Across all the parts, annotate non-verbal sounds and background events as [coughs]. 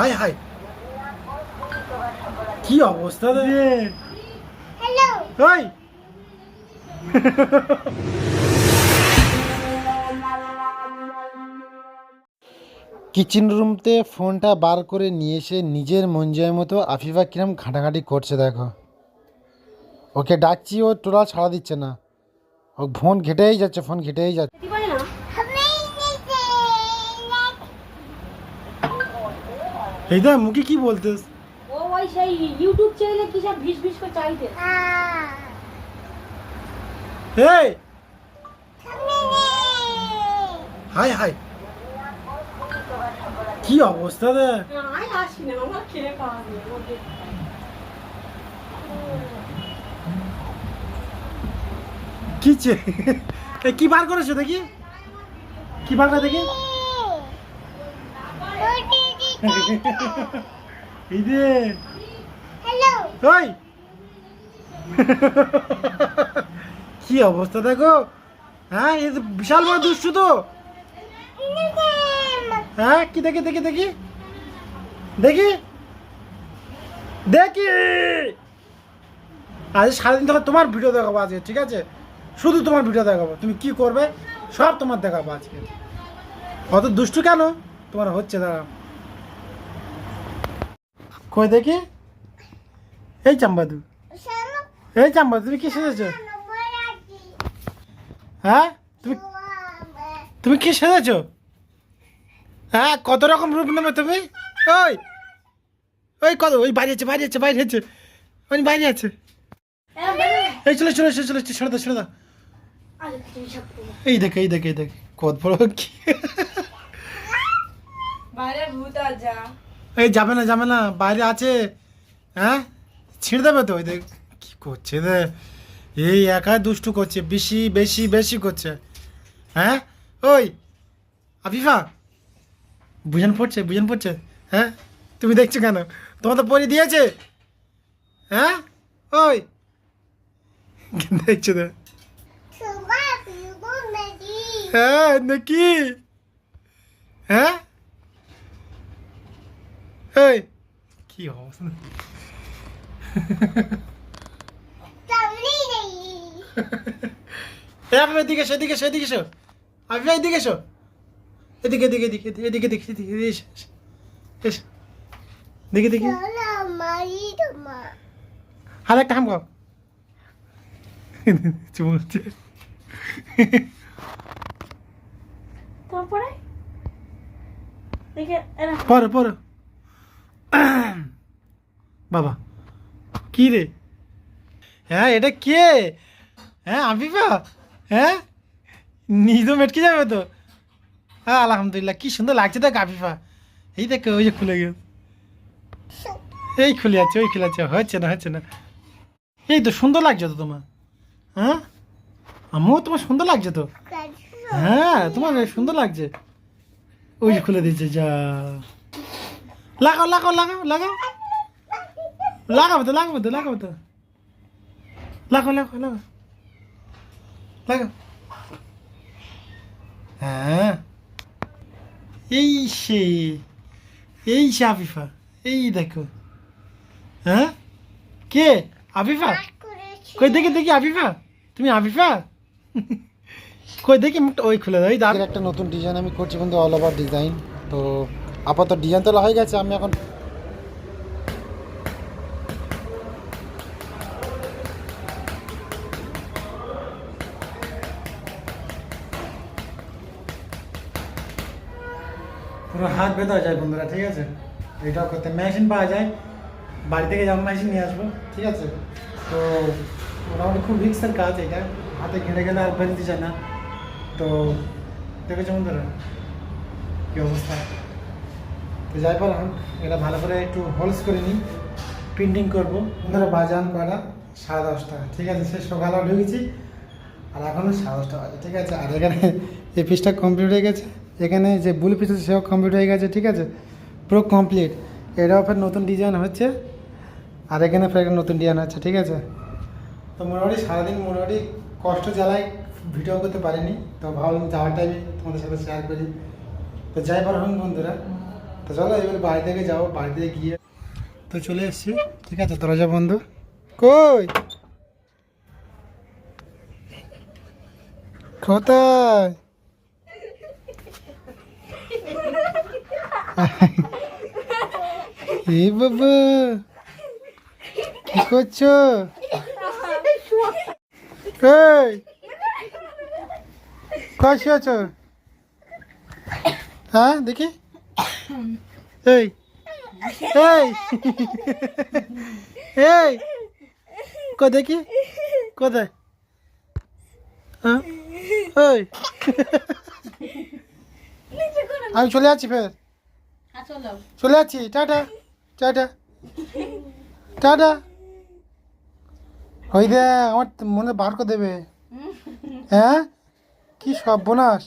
High hi. কি অবস্থা রে? হ্যালো ওই কিচেন রুমতে ফোনটা বার করে নিয়ে এসে নিজের মন যায় মতো আফিফা কিরম ঘাঁটাঘাঁটি করছে দেখো। ওকে ডাকছি ও টোরা ছাড়া দিচ্ছে না। ও ফোন ঘেটেই যাচ্ছে ফোন ঘেটেই যাচ্ছে কি করে না আমি নিতে এই দা মুখে কি বলতেস? ও ওই সেই ইউটিউব চ্যানেলে কি সব ভিস ভিস করে চাইতে? এই! Hi hi. কি অবস্থা রে? আয় আসি না আমার খেয়ে পাওয়া কি কি বার করেছ দেখি? কি বার করে দেখি? [laughs] এই ওই। [laughs] কি অবস্থা দেখো? হ্যাঁ এ তো বিশাল বড় দুষ্টু তো। হ্যাঁ কি দেখি দেখি দেখি। দেখি। দেখি। আজ সারাদিন ধরে তোমার ভিডিও দেখাবো আজকে ঠিক আছে? শুধু তোমার ভিডিও দেখাবো। তুমি কি করবে? সব তোমার দেখাবো আজকে। অত দুষ্টু কেন? তোমার হচ্ছে দাঁড়া কই দেখি? এই চাম্বাদু। এই চাম্বাদু, তুমি কি সেজেছো? হ্যাঁ? তুমি তুমি কি সেজেছো? হ্যাঁ কত রকম রূপ নেবে তুমি? ওই ওই কত, ওই বাইরে আছে বাইরে আছে বাইরে আছে, ওই বাইরে আছে। এই চলে চলে চলে চলে ছেড়ে দাও ছেড়ে দাও এই দেখ এই দেখ এই দেখ, কত বড় কি? বাইরে ভূত যা। এই যাবে না যাবে না বাইরে আছে। হ্যাঁ? ছিঁড়ে দেবে তো ওই দেখ। কি করছে রে? এই একা দুষ্টু করছে বেশি বেশি বেশি করছে। হ্যাঁ? ওই আফিফা বুঝান পড়ছে বুঝান পড়ছে। হ্যাঁ? তুমি দেখছ কেন? তোমার তো পরি দিয়েছে। হ্যাঁ? ওই দেখছ তো হ্যাঁ নাকি? হ্যাঁ? এই কি অবস্থা এদিকে এসো এদিকে এসো এদিকে এসো। আফিফ এদিকে এসো। এদিকে এদিকে এদিকে এদিকে দেখি এদিকে এসো এসো দেখি দেখি হাত একটা হাম খাও। [laughs] চুমু তারপরে পরে পরে। [coughs] বাবা কি রে? হ্যাঁ এটা কে? হ্যাঁ আফিফা? হ্যাঁ? নিজ মেটকে যাবে তো? হ্যাঁ আলহামদুলিল্লাহ কি সুন্দর লাগছে দেখ আফিফা। এই দেখ ওই যে খুলে গেল এই খুলে যাচ্ছে ওই খুলে যাচ্ছে। হচ্ছে না হচ্ছে না। এই তো সুন্দর লাগছে তো তোমার। হ্যাঁ? আমিও তোমার সুন্দর লাগছে তো? হ্যাঁ তোমার সুন্দর লাগছে। ওই যে খুলে দিয়েছে যা। লাগাও লাগাও লাগাও লাগাও। লাগাবো তো লাগাবো তো লাগাবো তো। লাগাও লাগাও লাগাও। লাগাও। হ্যাঁ। এই সে এই সে আফিফা, এই দেখো। হ্যাঁ? কে? আফিফা? কই দেখি দেখি আফিফা। তুমি আফিফা? কই দেখি মুখটা, ওই খুলে দেয় দাঁড়। একটা নতুন ডিজাইন আমি করছি কিন্তু অল ওভার ডিজাইন তো আপাতত ডিজাইন তোলা হয়ে গেছে, আমি এখন পুরো হাত বেঁধা যায় বন্ধুরা, ঠিক আছে? এটাও করতে। মেশিন পাওয়া যায়। বাড়ি থেকে জামা মেশিন নিয়ে আসব, ঠিক আছে? তো মোটামুটি খুব রিক্সের কাজ এটা। হাতে ঘেটে গেলে আর ফেলতে চায় না। তো দেখেছ বন্ধুরা, কী অবস্থা? যাই পর এখন এটা ভালো করে একটু হোলস করে নিই প্রিন্টিং করব। বন্ধুরা বাজান করা সাড়ে দশটা। ঠিক আছে সে সকালে ঢুকেছি আর এখনও সাড়ে দশটা বাজে, ঠিক আছে? আর এখানে এই পিসটা কমপ্লিট হয়ে গেছে। এখানে যে বুল পিস আছে, সেও কমপ্লিট হয়ে গেছে, ঠিক আছে? পুরো কমপ্লিট এটাও ফের নতুন ডিজাইন হচ্ছে। আর এখানে ফের একটা নতুন ডিজাইন হচ্ছে, ঠিক আছে? তো মোটামুটি সারাদিন মোটামুটি কষ্ট জ্বালাই ভিডিও করতে পারিনি। তো ভাবলাম যাওয়ার টাইমে তোমাদের সাথে শেয়ার করি। তো যাই পার বন্ধুরা তো চলো এবার বাড়ি থেকে যাব বাড়ি থেকে গিয়ে তো চলে এসছি। ঠিক আছে, দরজা বন্ধ। কই? কোথায়? এই বাবা, কি করছ? এই আছো? হ্যাঁ দেখি। এই এই এই কো দেখি? কোথায় হ্যাঁ? এই। আমি চলে যাচ্ছি ফের। হ্যাঁ চলো। যাচ্ছি। Tata tata tata. ওই দে আমার মনে বার করে দেবে। হ্যাঁ? কি সব বোনাস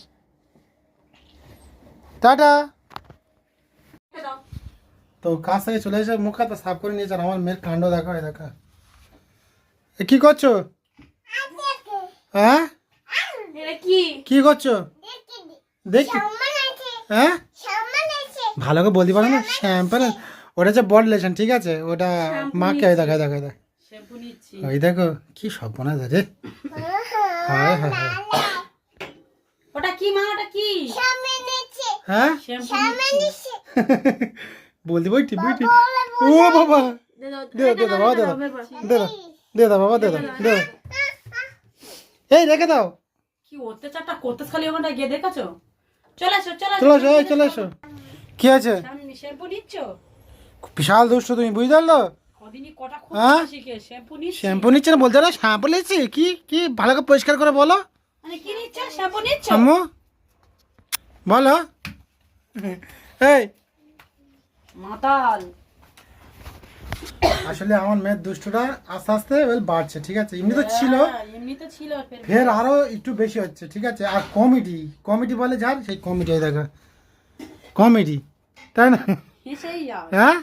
টাটা। তো কাজ থেকে চলে এসে মুখ হাতে সাফ করে নিয়েছেন? আমার মেয়ের কাণ্ড দেখো এই দেখো। এ কি করছ? হ্যাঁ? কি? করছ? দেখি। হ্যাঁ? ভালো করে বলতে পারো না? শ্যাম্পু ওটা হচ্ছে বড লেশন ঠিক আছে? ওটা মাকে ওই দেখো এই দেখো। ওই দেখো কি রে। হ্যাঁ হ্যাঁ হ্যাঁ। ওটা কি মা? ওটা কি? হ্যাঁ? [laughs] শ্যাম্পু নিচ্ছি বইটি বইটি ও বাবা। দে দে দে দাও বাবা দে দাও। দে দাও দে দাও বাবা দে দাও দে দাও। এই রেখে দাও। কি অত্যাচারটা করতে খালি ওখানটা গিয়ে দেখেছ? চলে এসো চলে চলে এসো এই চলে এসো। কি আছে? সামনে শ্যাম্পু নিচ্ছ? বিশাল দুষ্ট তুমি বুঝতে পারল? কদিনই কটা হ্যাঁ? খুব শিখে শ্যাম্পু নিচ্ছি। শ্যাম্পু নিচ্ছে না বলতে না শ্যাম্পু নিচ্ছি? কি কি ভালো করে পরিষ্কার করে বলো। মানে কি নিচ্ছ? শ্যাম্পু নিচ্ছ? আম্মু বলো। এই মাতাল। আসলে আমার মেয়ের দুষ্টটা আস্তে আস্তে এবার বাড়ছে ঠিক আছে? এমনি তো ছিল। হ্যাঁ, এমনি তো ছিল ফের আরও একটু বেশি হচ্ছে ঠিক আছে? আর কমেডি কমেডি বলে যার সেই কমেডি দেখো। কমেডি তাই না? হ্যাঁ?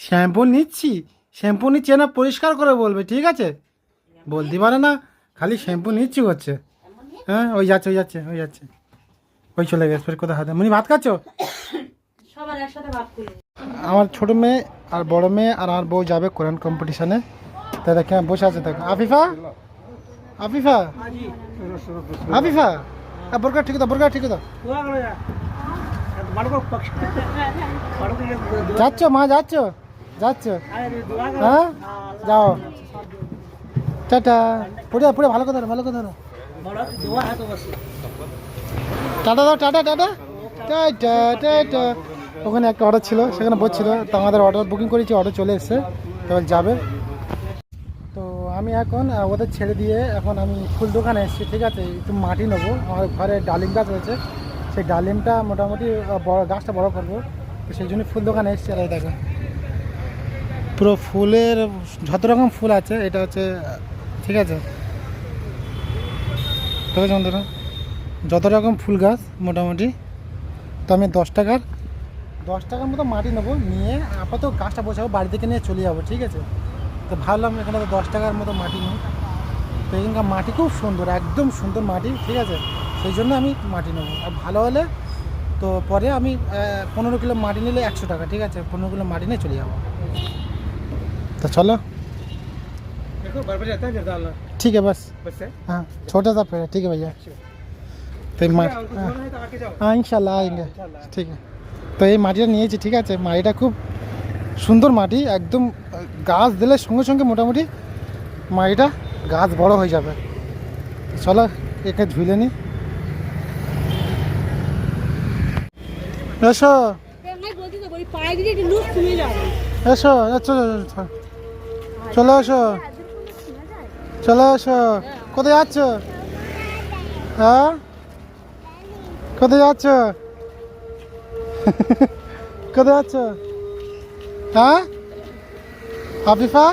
শ্যাম্পু নিচ্ছি শ্যাম্পু নিচ্ছে না পরিষ্কার করে বলবে ঠিক আছে? বলতে পারে না খালি শ্যাম্পু নিচ্ছি করছে হ্যাঁ ওই যাচ্ছে ওই যাচ্ছে ওই যাচ্ছে। ওই চলে গেছে ফের কোথায় হাতে? মুনি ভাত খাচ্ছ? আমার ছোট মেয়ে আর বড় মেয়ে আর আমার বউ যাবে কোরআন কম্পিটিশনে তা দেখে বসে আছে দেখো। আফিফা? আফিফা? আফিফা? আ, বোরকা ঠিক দাও বোরকা ঠিক দাও। যাচ্ছ মা যাচ্ছ? যাচ্ছ? হ্যাঁ? যাও। টাটা। পুরে পুরে ভালো কথা ভালো কথা টাটা দাও টাটা। Tata tata tata. ওখানে একটা অর্ডার ছিল, সেখানে বসছিল তো আমাদের অর্ডার বুকিং করেছি অর্ডার চলে এসছে। এবার যাবে। তো আমি এখন ওদের ছেড়ে দিয়ে এখন আমি ফুল দোকানে এসেছি। ঠিক আছে, একটু মাটি নেব। আমার ঘরে ডালিম গাছ রয়েছে। সেই ডালিমটা মোটামুটি বড়, গাছটা বড় করব। তো সেই জন্য ফুল দোকানে এসেছি। আর দেখো, পুরো ফুলের যত রকম ফুল আছে, এটা হচ্ছে, ঠিক আছে। ঠিক আছে যত রকম ফুল গাছ, মোটামুটি। তো আমি দশ টাকার দশ টাকার মতো মাটি নেব নিয়ে আপাতত গাছটা বসাবো বাড়ি থেকে নিয়ে চলে যাব ঠিক আছে? তো ভাবলাম এখানে তো দশ টাকার মতো মাটি নিই। তো এখানকার মাটি খুব সুন্দর একদম সুন্দর মাটি ঠিক আছে? সেই জন্য আমি মাটি নেব। আর ভালো হলে তো পরে আমি পনেরো কিলো মাটি নিলে একশো টাকা ঠিক আছে? পনেরো কিলো মাটি নিয়ে চলে যাব। তো চলো। ঠিক আছে বাস। হ্যাঁ ছোটো सा पेड़ ঠিক আছে। ভাইয়া মাটি হ্যাঁ।, হ্যাঁ। ইনশাল্লাহ इंशाल्लाह ঠিক আছে। তো এই মাটিটা নিয়েছি, ঠিক আছে? মাটিটা খুব সুন্দর মাটি, একদম গাছ দিলে সঙ্গে সঙ্গে মোটামুটি মাটিটা গাছ বড় হয়ে যাবে। চলো, একে ধুইলে নি। এসো। এসো চলো এসো। চলো এসো। কোথায় যাচ্ছ? হ্যাঁ? কোথায় যাচ্ছ? কোথায় যাচ্ছ হ্যাঁ আফিফা